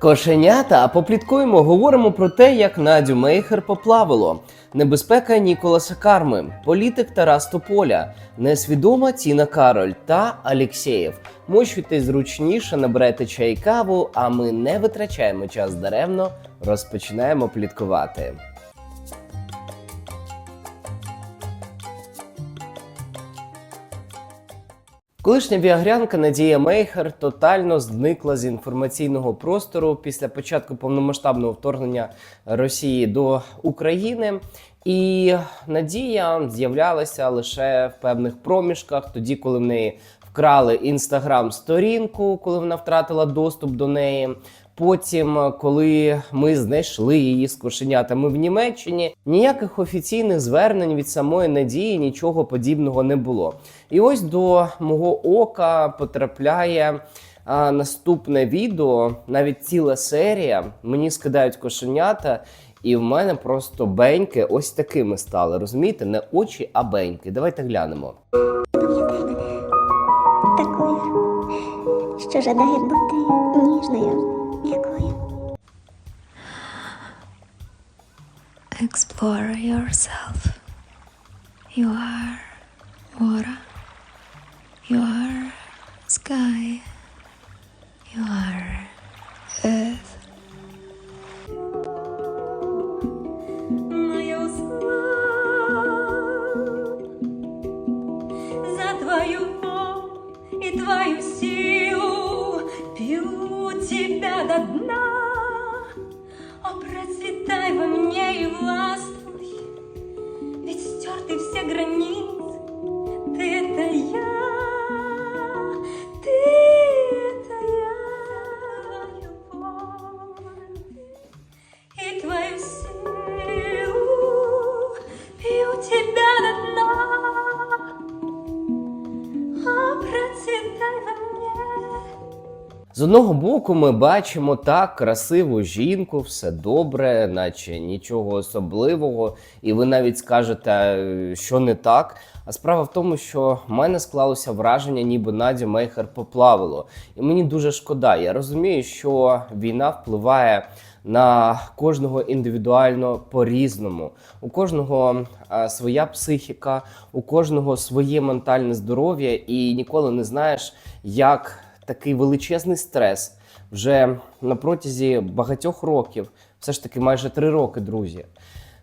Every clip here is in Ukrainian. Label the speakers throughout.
Speaker 1: Кошенята, попліткуємо, говоримо про те, як Надю Мейхер поплавило. Небезпека Ніколаса Карми, політик Тарас Тополя, несвідома Тіна Кароль та Алєксєєв. Мощуйте зручніше, набирайте чай і каву, а ми не витрачаємо час даремно, розпочинаємо пліткувати. Колишня віагрянка Надія Мейхер тотально зникла з інформаційного простору після початку повномасштабного вторгнення Росії до України. І Надія з'являлася лише в певних проміжках, тоді, коли в неї вкрали інстаграм-сторінку, коли вона втратила доступ до неї. Потім, коли ми знайшли її з кошенятами в Німеччині, ніяких офіційних звернень від самої надії нічого подібного не було. І ось до мого ока потрапляє а, наступне відео, навіть ціла серія. Мені скидають кошенята, і в мене просто беньки ось такими стали. Розумієте, не очі, а беньки. Давайте глянемо.
Speaker 2: такою, що жадає бути ніжною,
Speaker 3: Explore yourself. You are water. You are sky. You are earth.
Speaker 4: За твою и твою силу пью тебя до дна. О, процветай во мне и властвуй, ведь все границы. Ты это я, ты это я, и твою силу пью тебя до дна. О, процветай во мне.
Speaker 1: З одного боку, ми бачимо так красиву жінку, все добре, наче нічого особливого, і ви навіть скажете, е, що не так. А справа в тому, що в мене склалося враження, ніби Надю Мейхер поплавило. І мені дуже шкода. Я розумію, що війна впливає на кожного індивідуально по-різному. У кожного а, своя психіка, у кожного своє ментальне здоров'я, і ніколи не знаєш, як такий величезний стрес вже на протязі багатьох років, все ж таки майже три роки, друзі.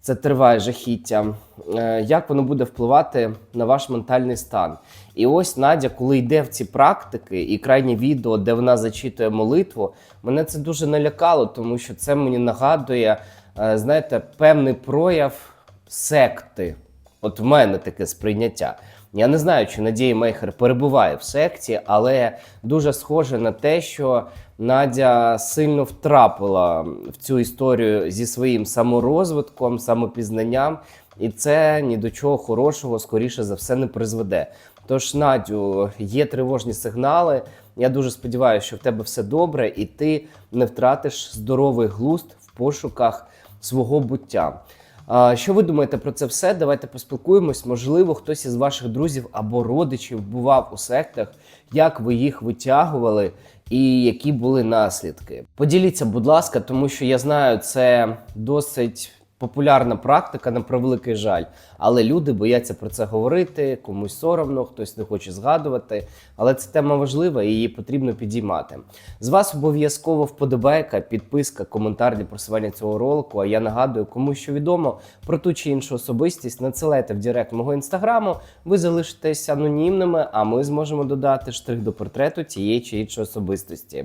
Speaker 1: Це триває жахіття. Е, Як воно буде впливати на ваш ментальний стан? І ось Надя, коли йде в ці практики, і крайнє відео, де вона зачитує молитву, мене це дуже налякало, тому що це мені нагадує, е, знаєте, певний прояв секти. От в мене таке сприйняття. Я не знаю, чи Надія Мейхер перебуває в секті, але дуже схоже на те, що Надя сильно втрапила в цю історію зі своїм саморозвитком, самопізнанням, і це ні до чого хорошого, скоріше за все, не призведе. Тож, Надю, є тривожні сигнали. Я дуже сподіваюся, що в тебе все добре, і ти не втратиш здоровий глузд в пошуках свого буття. Що ви думаєте про це все? Давайте поспілкуємось. Можливо, хтось із ваших друзів або родичів бував у сектах, як ви їх витягували і які були наслідки. Поділіться, будь ласка, тому що я знаю, це досить популярна практика, на превеликий жаль. Але люди бояться про це говорити, комусь соромно, хтось не хоче згадувати. Але це тема важлива і її потрібно підіймати. З вас обов'язково вподобайка, підписка, коментар для просування цього ролику. А я нагадую, кому що відомо про ту чи іншу особистість, надсилайте в директ мого інстаграму. Ви залишитесь анонімними, а ми зможемо додати штрих до портрету тієї чи іншої особистості.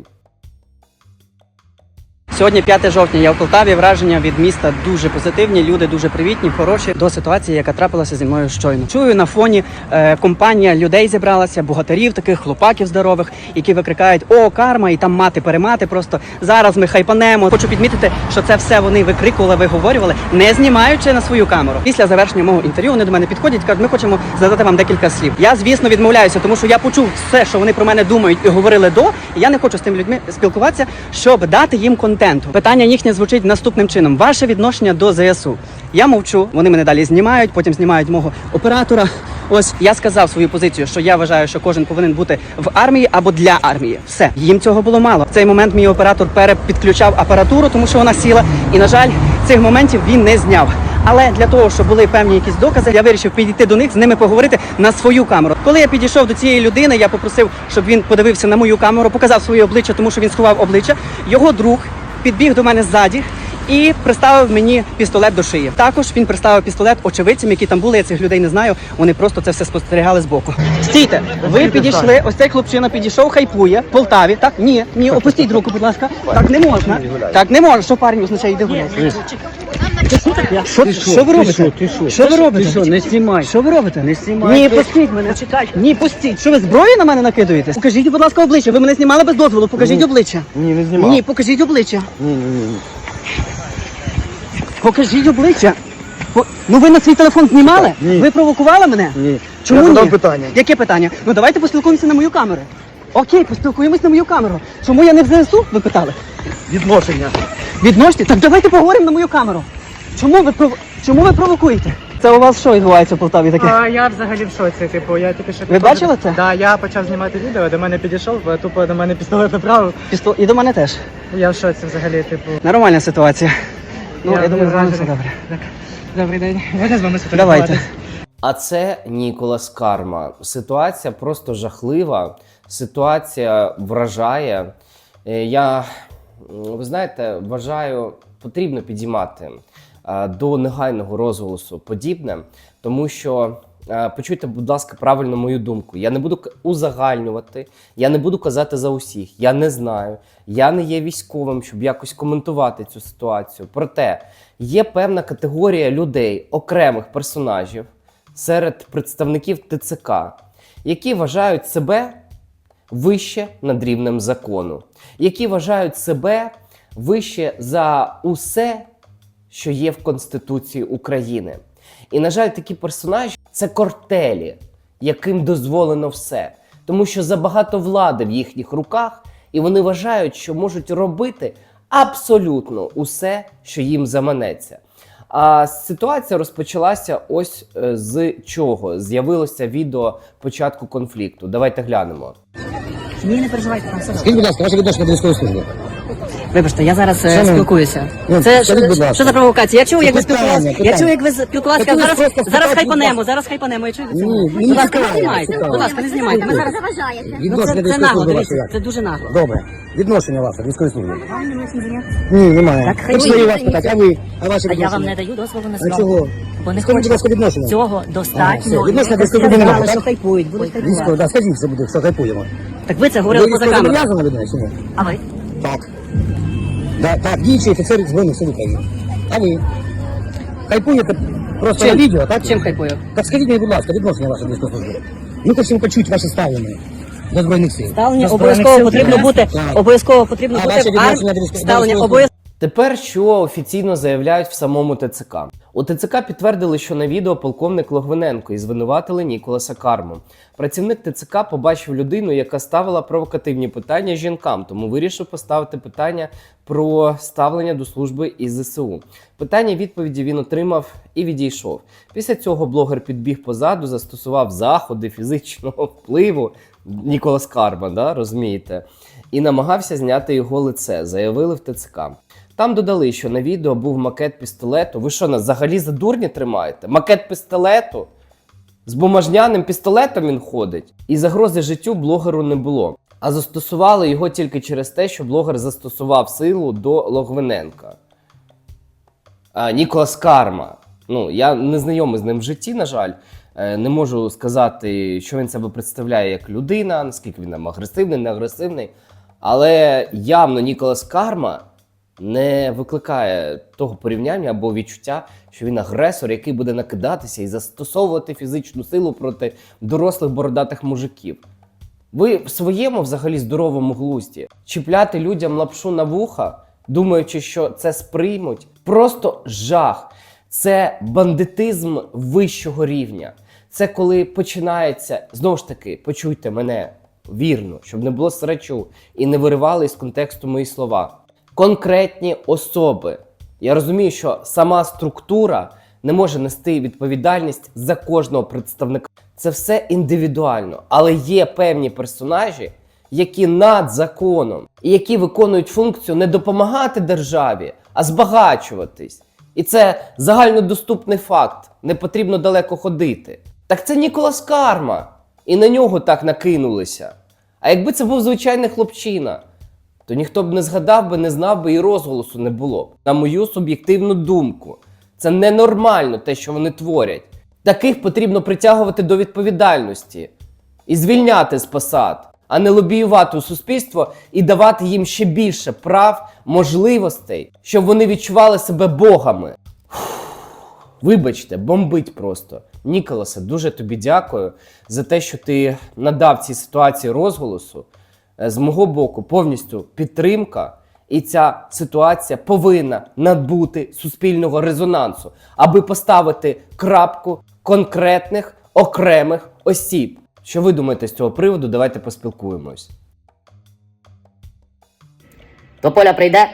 Speaker 5: Сьогодні 5 жовтня. Я в Полтаві. Враження від міста дуже позитивні. Люди дуже привітні, хороші до ситуації, яка трапилася зі мною щойно. Чую на фоні е, компанія людей зібралася, богатирів, таких хлопаків здорових, які викрикають О, карма! І там мати перемати. Просто зараз ми хайпанемо. Хочу підмітити, що це все вони викрикували, виговорювали, не знімаючи на свою камеру. Після завершення мого інтерв'ю вони до мене підходять, кажуть, ми хочемо задати вам декілька слів. Я звісно відмовляюся, тому що я почув все, що вони про мене думають і говорили до. І я не хочу з тими людьми спілкуватися, щоб дати їм контенту. Питання їхнє звучить наступним чином: ваше відношення до ЗСУ. Я мовчу, вони мене далі знімають, потім знімають мого оператора. Ось я сказав свою позицію, що я вважаю, що кожен повинен бути в армії або для армії. Все їм цього було мало. В цей момент мій оператор перепідключав апаратуру, тому що вона сіла. І на жаль, цих моментів він не зняв. Але для того, щоб були певні якісь докази, я вирішив підійти до них з ними поговорити на свою камеру. Коли я підійшов до цієї людини, я попросив, щоб він подивився на мою камеру, показав своє обличчя, тому що він сховав обличчя. Його друг підбіг до мене ззаді. І приставив мені пістолет до шиї. Також він приставив пістолет очевидцям, які там були. Я цих людей не знаю. Вони просто це все спостерігали збоку. Стійте, ви підійшли. Ось цей хлопчина підійшов, хайпує в Полтаві. Так, ні, ні, опустіть руку, будь ласка. Так не можна. Так не можна. Що парень означає йде гуляти? Що таке? Що, що ви робите? Що ви робите?
Speaker 6: Що, не знімай.
Speaker 5: Що ви робите?
Speaker 6: Не знімай.
Speaker 5: Ні, пустіть мене. Ні, пустіть. Що ви зброю на мене накидуєте? Покажіть, будь ласка, обличчя. Ви мене знімали без дозволу. Покажіть обличчя.
Speaker 6: Ні, не знімав.
Speaker 5: Ні, покажіть обличчя.
Speaker 6: ні, ні, ні.
Speaker 5: Покажіть обличчя. По- Ну ви на свій телефон знімали?
Speaker 6: Ні.
Speaker 5: Ви провокували мене?
Speaker 6: Ні.
Speaker 5: Чому
Speaker 6: Я задав
Speaker 5: ні?
Speaker 6: питання.
Speaker 5: Яке питання? Ну давайте поспілкуємося на мою камеру. Окей, поспілкуємось на мою камеру. Чому я не в ЗСУ? Ви питали?
Speaker 6: Відношення.
Speaker 5: Відносите? Так давайте поговоримо на мою камеру. Чому ви пров... Чому ви провокуєте? Це у вас що відбувається в Полтаві таке?
Speaker 7: А я взагалі в шоці. Типу, я тільки що
Speaker 5: Ви бачили це?
Speaker 7: Да, я почав знімати відео, до мене підійшов, тупо до мене пістолет направив.
Speaker 5: Пістол... І до мене теж.
Speaker 7: Я в шоці взагалі, типу.
Speaker 5: Нормальна ситуація. Ну, я,
Speaker 7: Я
Speaker 5: думаю, з все добре.
Speaker 7: Так. Добрий день. Можна з вами?
Speaker 5: Давайте.
Speaker 1: А це Ніколас Карма. Ситуація просто жахлива. Ситуація вражає. Е, Я, ви знаєте, вважаю, потрібно підіймати до негайного розголосу подібне, тому що. е, Почуйте, будь ласка, правильно мою думку. Я не буду узагальнювати, я не буду казати за усіх. Я не знаю. Я не є військовим, щоб якось коментувати цю ситуацію. Проте є певна категорія людей, окремих персонажів, серед представників ТЦК, які вважають себе вище над рівнем закону, які вважають себе вище за усе, що є в Конституції України. І, на жаль, такі персонажі це кортелі, яким дозволено все, тому що забагато влади в їхніх руках, і вони вважають, що можуть робити абсолютно усе, що їм заманеться. А ситуація розпочалася ось е, з чого? З'явилося відео початку конфлікту. Давайте глянемо.
Speaker 8: Ні, не переживайте, там все.
Speaker 6: Скажіть, будь ласка, ваше відношення до військової служби.
Speaker 8: Вибачте, я зараз е,
Speaker 6: Шановні,
Speaker 8: спілкуюся.
Speaker 6: ну,
Speaker 8: Це
Speaker 6: скажіть, будь
Speaker 8: що,
Speaker 6: ласка.
Speaker 8: що за провокація? Я чув, як ви
Speaker 6: Питання,
Speaker 8: спілкувалися. Я
Speaker 6: питання.
Speaker 8: чув, як ви спілкувалися.
Speaker 6: Ви
Speaker 8: Зараз,
Speaker 6: просто
Speaker 8: зараз хайпанемо, зараз хайпанемо. Я чую від
Speaker 6: Ні,
Speaker 8: цього.
Speaker 6: ні,
Speaker 8: Будь ласка,
Speaker 6: цікаво,
Speaker 8: не знімайте.
Speaker 6: цікаво.
Speaker 8: Будь ласка, не знімайте. Ми зараз
Speaker 2: заважаєте.
Speaker 8: Ну, це,
Speaker 6: до
Speaker 8: це
Speaker 6: військової
Speaker 8: нагло,
Speaker 6: служби
Speaker 8: дивіться,
Speaker 6: як?
Speaker 8: це дуже нагло.
Speaker 6: Добре. Відношення ваше до військової служби. Ні, немає.
Speaker 8: Так, хай ви-
Speaker 6: і вас питати, а ви? А ваші
Speaker 8: А я вам
Speaker 6: відношення?
Speaker 8: не даю дозволу на
Speaker 6: А
Speaker 8: зйомку.
Speaker 6: чого?
Speaker 8: Бо не
Speaker 6: Скажіть, будь
Speaker 8: хочу.
Speaker 6: ласка, відношення.
Speaker 8: Цього достатньо.
Speaker 6: все.
Speaker 8: Ви
Speaker 6: до військової немає,
Speaker 8: що
Speaker 6: так?
Speaker 8: хайпують, будуть хайпувати.
Speaker 6: да, скажіть, що буде, що хайпуємо.
Speaker 8: Так ви це говорили
Speaker 6: Ви
Speaker 8: поза
Speaker 6: військово
Speaker 8: камерою.
Speaker 6: зобов'язана людина чи ні?
Speaker 8: А ви?
Speaker 6: Так. Да, так, діючий офіцер Збройних сил України. А ви? Хайпуєте просто
Speaker 5: Чим?
Speaker 6: на відео, так?
Speaker 5: Чим хайпую?
Speaker 6: Так скажіть мені, будь ласка, відношення ваше до служби. Ми хочемо почути ваше ставлення до Збройних сил.
Speaker 8: Ставлення обов'язково потрібно бути. Обов'язково потрібно
Speaker 6: А
Speaker 8: бути
Speaker 6: ваше
Speaker 8: в
Speaker 6: відношення
Speaker 8: армії.
Speaker 6: до
Speaker 8: Ставлення обов'язково.
Speaker 1: Тепер що офіційно заявляють в самому ТЦК? У ТЦК підтвердили, що на відео полковник Логвиненко і звинуватили Ніколаса Карму. Працівник ТЦК побачив людину, яка ставила провокативні питання жінкам, тому вирішив поставити питання про ставлення до служби із ЗСУ. Питання відповіді він отримав і відійшов. Після цього блогер підбіг позаду, застосував заходи фізичного впливу. Ніколас Карма, да, розумієте? І намагався зняти його лице, заявили в ТЦК. Там додали, що на відео був макет пістолету. Ви що, нас взагалі за дурні тримаєте? Макет пістолету? З бумажняним пістолетом він ходить. І загрози життю блогеру не було. А застосували його тільки через те, що блогер застосував силу до Логвиненка. А, Ніколас Карма. Ну, я не знайомий з ним в житті, на жаль. Е, Не можу сказати, що він себе представляє як людина, наскільки він там агресивний, не агресивний. Але явно Ніколас Карма не викликає того порівняння або відчуття, що він агресор, який буде накидатися і застосовувати фізичну силу проти дорослих бородатих мужиків. Ви в своєму взагалі здоровому глузді чіпляти людям лапшу на вуха, думаючи, що це сприймуть, просто жах. Це бандитизм вищого рівня. Це коли починається знову ж таки, почуйте мене вірно, щоб не було срачу і не виривали із контексту мої слова. Конкретні особи. Я розумію, що сама структура не може нести відповідальність за кожного представника. Це все індивідуально, але є певні персонажі, які над законом і які виконують функцію не допомагати державі, а збагачуватись. І це загальнодоступний факт. Не потрібно далеко ходити. Так це Ніколас Карма. І на нього так накинулися. А якби це був звичайний хлопчина, то ніхто б не згадав би, не знав би і розголосу не було б. На мою суб'єктивну думку, це ненормально те, що вони творять. Таких потрібно притягувати до відповідальності і звільняти з посад, а не лобіювати у суспільство і давати їм ще більше прав, можливостей, щоб вони відчували себе богами. Вибачте, бомбить просто. Ніколасе, дуже тобі дякую за те, що ти надав цій ситуації розголосу. Е, З мого боку, повністю підтримка. І ця ситуація повинна набути суспільного резонансу, аби поставити крапку конкретних окремих осіб. Що ви думаєте з цього приводу? Давайте поспілкуємось.
Speaker 9: Тополя прийде,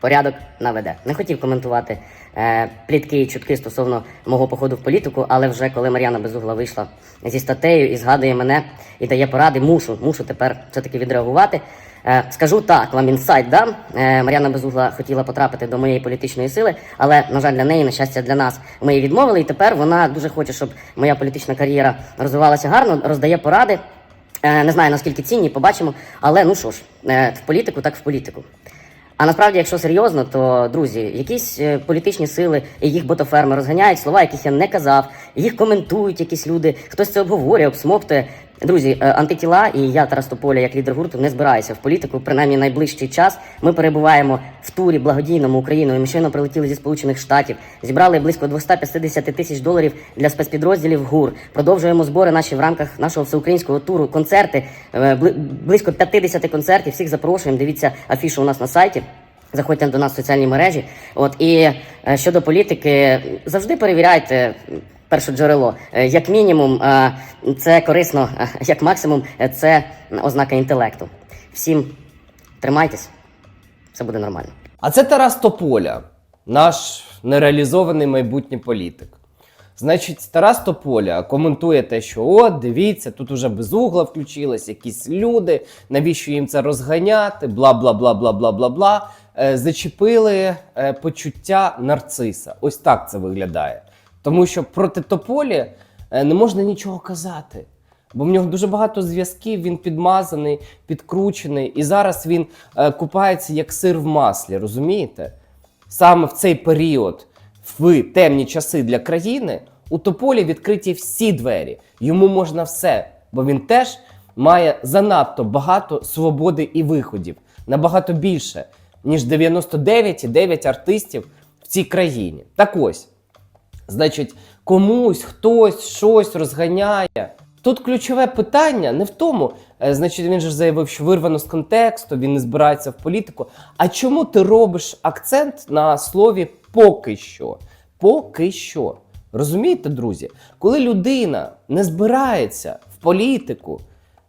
Speaker 9: порядок наведе. Не хотів коментувати е, плітки і чутки стосовно мого походу в політику, але вже коли Мар'яна Безугла вийшла зі статтею і згадує мене і дає поради, мушу, мушу тепер все-таки відреагувати. Е, скажу так, вам інсайт дам. Е, Мар'яна Безугла хотіла потрапити до моєї політичної сили, але, на жаль, для неї, на щастя, для нас, ми її відмовили, і тепер вона дуже хоче, щоб моя політична кар'єра розвивалася гарно, роздає поради. Е, Не знаю наскільки цінні, побачимо. Але ну що ж, е, в політику, так в політику. А насправді, якщо серйозно, то друзі, якісь е, політичні сили і їх ботоферми розганяють слова, яких я не казав, їх коментують якісь люди, хтось це обговорює, обсмоктує. Друзі, е, антитіла і я Тарас Тополя, як лідер гурту, не збираюся в політику. Принаймні найближчий час. Ми перебуваємо в турі благодійному Україною. Ми щойно прилетіли зі Сполучених Штатів, зібрали близько 250 тисяч доларів для спецпідрозділів ГУР. Продовжуємо збори наші в рамках нашого всеукраїнського туру. Концерти е, близько 50 концертів. Всіх запрошуємо. Дивіться афішу у нас на сайті. Заходьте до нас в соціальні мережі. От і е, щодо політики, завжди перевіряйте перше джерело. Е, Як мінімум, е, це корисно, е, як максимум, це ознака інтелекту. Всім тримайтесь, все буде нормально.
Speaker 1: А це Тарас Тополя, наш нереалізований майбутній політик. Значить, Тарас Тополя коментує те, що о, дивіться, тут уже безугла включилась, якісь люди, навіщо їм це розганяти, бла бла бла бла бла бла бла. Зачепили почуття нарциса. Ось так це виглядає. Тому що проти Тополі е, не можна нічого казати. Бо в нього дуже багато зв'язків, він підмазаний, підкручений, і зараз він е, купається як сир в маслі, розумієте? Саме в цей період, в темні часи для країни, у Тополі відкриті всі двері. Йому можна все, бо він теж має занадто багато свободи і виходів, набагато більше, ніж 99,9 артистів в цій країні. Так ось. Значить, комусь хтось щось розганяє. Тут ключове питання не в тому, е, значить, він же заявив, що вирвано з контексту, він не збирається в політику. А чому ти робиш акцент на слові поки що? Поки що. Розумієте, друзі? Коли людина не збирається в політику,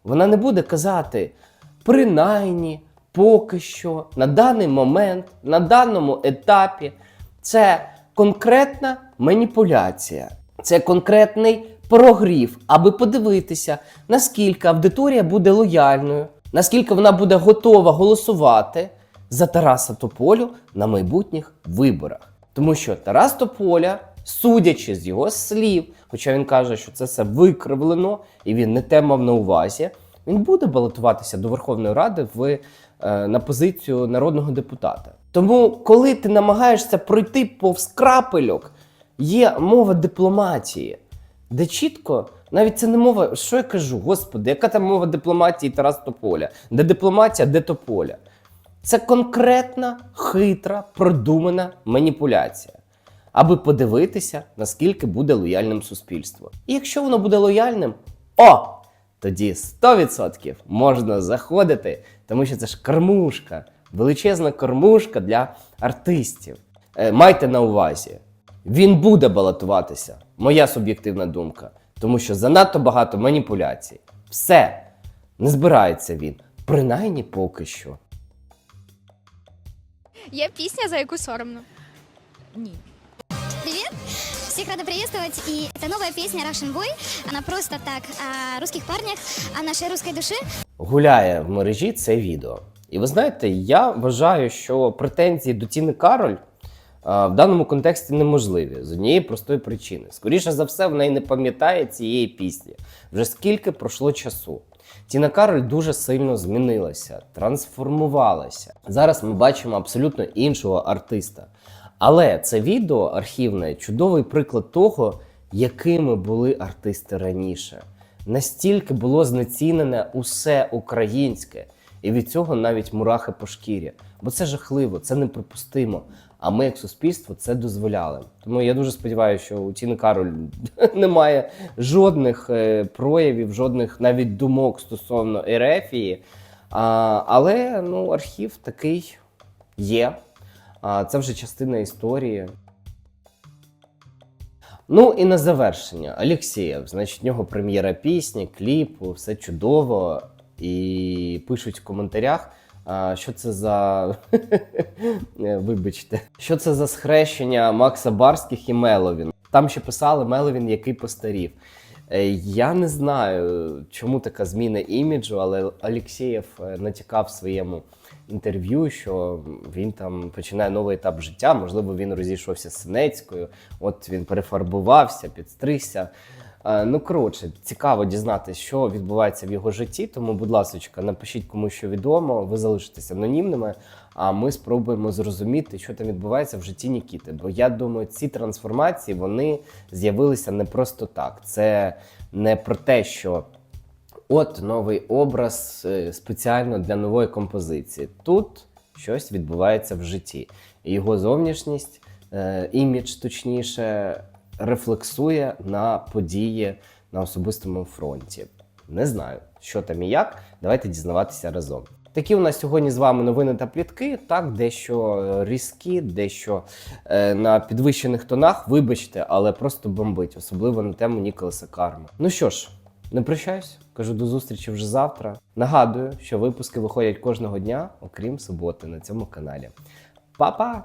Speaker 1: вона не буде казати принаймні, поки що, на даний момент, на даному етапі. Це конкретна маніпуляція, це конкретний прогрів, аби подивитися, наскільки аудиторія буде лояльною, наскільки вона буде готова голосувати за Тараса Тополю на майбутніх виборах. Тому що Тарас Тополя, судячи з його слів, хоча він каже, що це все викривлено і він не те мав на увазі, він буде балотуватися до Верховної Ради в, на позицію народного депутата. Тому, коли ти намагаєшся пройти повз крапельок, є мова дипломатії, де чітко, навіть це не мова, що я кажу, господи, яка там мова дипломатії Тарас Тополя? Де дипломатія, де Тополя? Це конкретна, хитра, продумана маніпуляція, аби подивитися, наскільки буде лояльним суспільство. І якщо воно буде лояльним, о! Тоді 100% можна заходити, тому що це ж кормушка, величезна кормушка для артистів. Е, майте на увазі, він буде балотуватися, моя суб'єктивна думка, тому що занадто багато маніпуляцій. Все, не збирається він, принаймні поки що.
Speaker 10: Є пісня, за яку соромно. Ні.
Speaker 2: Привіт! Всех рада приветствовать. И это новая песня Russian Boy. Она просто так о русских парнях, о нашей русской душе.
Speaker 1: гуляє в мережі це відео. І ви знаєте, я вважаю, що претензії до Тіни Кароль а, в даному контексті неможливі з однієї простої причини. Скоріше за все, вона й не пам'ятає цієї пісні. Вже скільки пройшло часу. Тіна Кароль дуже сильно змінилася, трансформувалася. Зараз ми бачимо абсолютно іншого артиста. Але це відео архівне чудовий приклад того, якими були артисти раніше. Настільки було знецінене усе українське, і від цього навіть мурахи по шкірі. Бо це жахливо, це неприпустимо. А ми, як суспільство, це дозволяли. Тому я дуже сподіваюся, що у Тіни Кароль немає жодних е, проявів, жодних навіть думок стосовно Ерефії. А, але ну, архів такий є. Це вже частина історії. Ну і на завершення Алєксєєв. Значить, в нього прем'єра пісні, кліпу, все чудово. І пишуть в коментарях, що це за. Вибачте, що це за схрещення Макса Барських і Меловін. Там ще писали Меловін, який постарів. Е, Я не знаю, чому така зміна іміджу, але Алєксєєв е, натякав своєму інтерв'ю, що він там починає новий етап життя. Можливо, він розійшовся з Синецькою, от він перефарбувався, підстригся. Е, Ну, коротше, цікаво дізнатися, що відбувається в його житті. Тому, будь ласка, напишіть кому що відомо, ви залишитесь анонімними. А ми спробуємо зрозуміти, що там відбувається в житті Нікіти. Бо я думаю, ці трансформації вони з'явилися не просто так. Це не про те, що от новий образ е, спеціально для нової композиції. Тут щось відбувається в житті. Його зовнішність, е, імідж точніше, рефлексує на події на особистому фронті. Не знаю, що там і як. Давайте дізнаватися разом. Такі у нас сьогодні з вами новини та плітки. Так, дещо е, різкі, дещо е, на підвищених тонах. Вибачте, але просто бомбить, особливо на тему Ніколаса Карма. Ну що ж, не прощаюсь, кажу до зустрічі вже завтра. Нагадую, що випуски виходять кожного дня, окрім суботи, на цьому каналі. Па-па!